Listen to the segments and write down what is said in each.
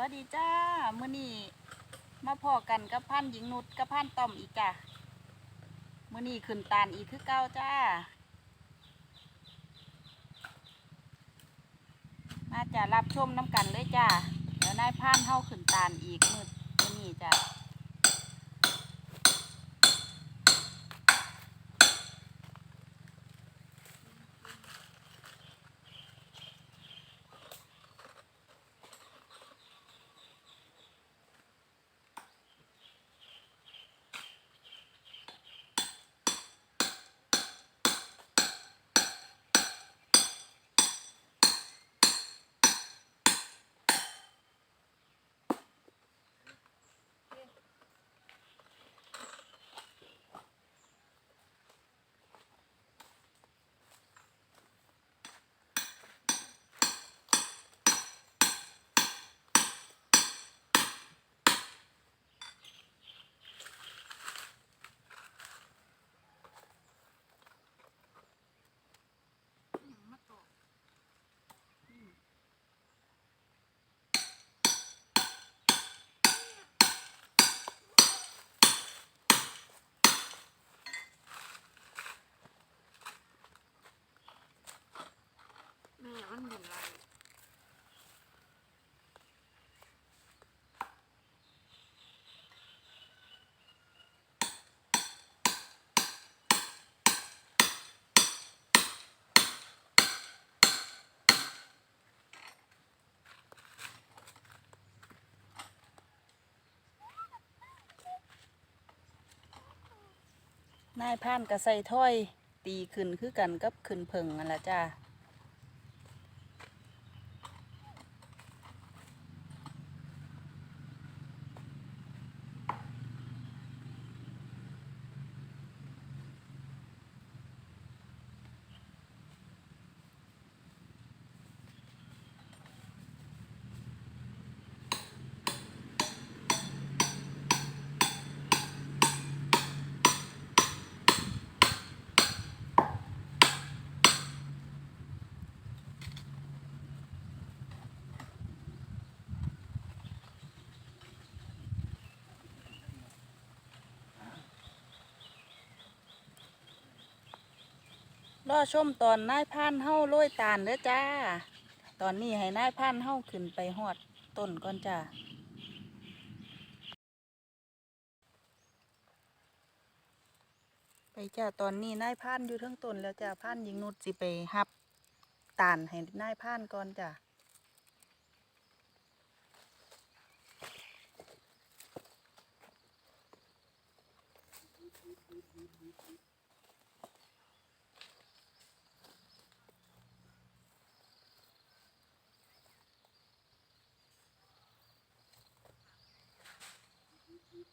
วัสดีจ้ามื่อนี้มาพอกันกับพันหญิงนุชกับพันต้อมอีกจ้ะมื่อนี้ขึ้นตาลอีกคือเก้าจ้า มาจะรับชมน้ำกันเลยจ้าเดี๋ยวนายพันเฮาขึ้นตาลอีกมือมื่อนี้จ้ะ นายพานกระใส่ถ้อย ตีขึ้นคือกันกับขึ้นเพิงนั่นแหละจ้า รอชมตอนนายพันเฮาโรยตาลเด้อจ้า ตอนนี้ให้นายพันเฮาขึ้นไปหอดต้นก่อนจ้าไปจ้าตอนนี้นายพันอยู่ทั้งต้นแล้วจ้าพันยิงนุดสิไปหับตาลให้นายพันก่อนจ้า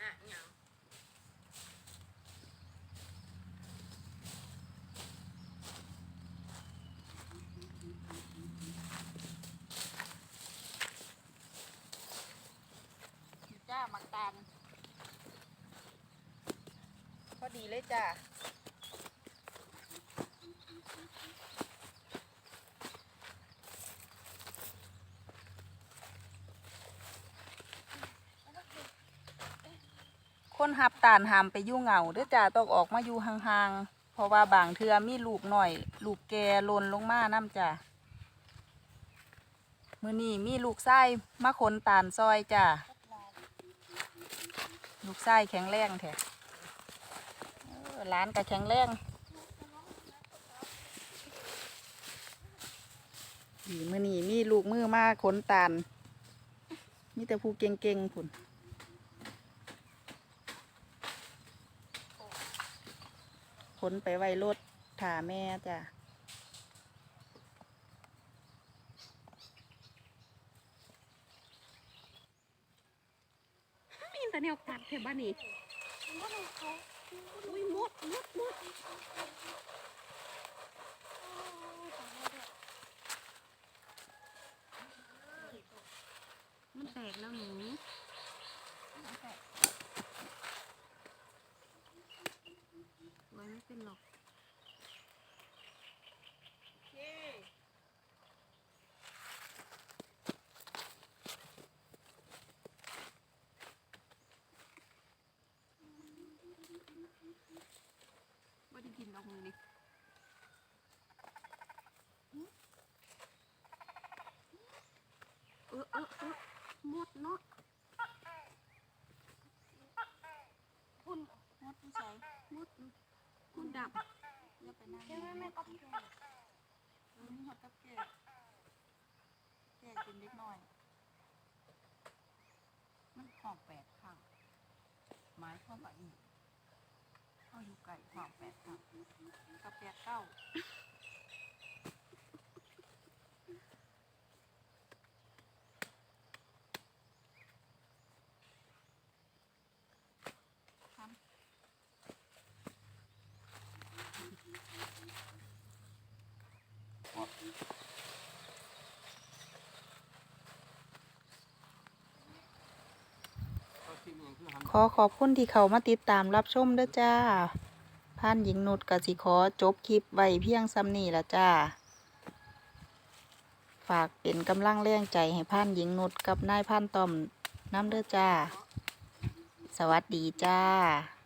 ฮะหยัง จ้าหมักตาลพอดี เลยจ้าคนหับตาลหามไปยู่เหงาเด้อจ้าต้องออกมาอยู่ห่างๆ เพราะว่าบางเทือมีลูกหน่อย ลูกแกลนลงมาน้ำจ้ามือนี้มีลูกไส้มาขนตาลซอยจ้าลูกไส้แข็งแรงแท้ เออหลานก็แข็งแรงดีมือนี่มีลูกมือมาขนตาล มีแต่ผู้เก่งๆพุ่นขนไปไว้รถถาแม่จ้ะมีแต่แนวกัดเทบ้านนี่ อุ้ยมดมดมดมันแตกแล้วหนูไว้ไม่เป็นหรอก ไม่ได้กินดอกมือนี่เออเออเออหมดเนาะพุ่นมดใส่หมดคุณดับอย่าไปนั่งยังไม่ก็แก่มีหดกับแก่แก่กินเล็กน้อย มันหอมแปดข้างไม้เข้ามว่าอีก อยู่ไก่หอมแปดเก้ากับแปดเก้า ขอขอบคุณที่เขามาติดตามรับชมเด้อจ้าผ่านหญิงนุดกสิขอจบคลิปไว้เพียงซ้ำนี่ละจ้า ฝากเป็นกำลังแรงใจให้ผ่านหญิงนุดกับนายผ่านต่อมน้ำเด้อจ้า สวัสดีจ้า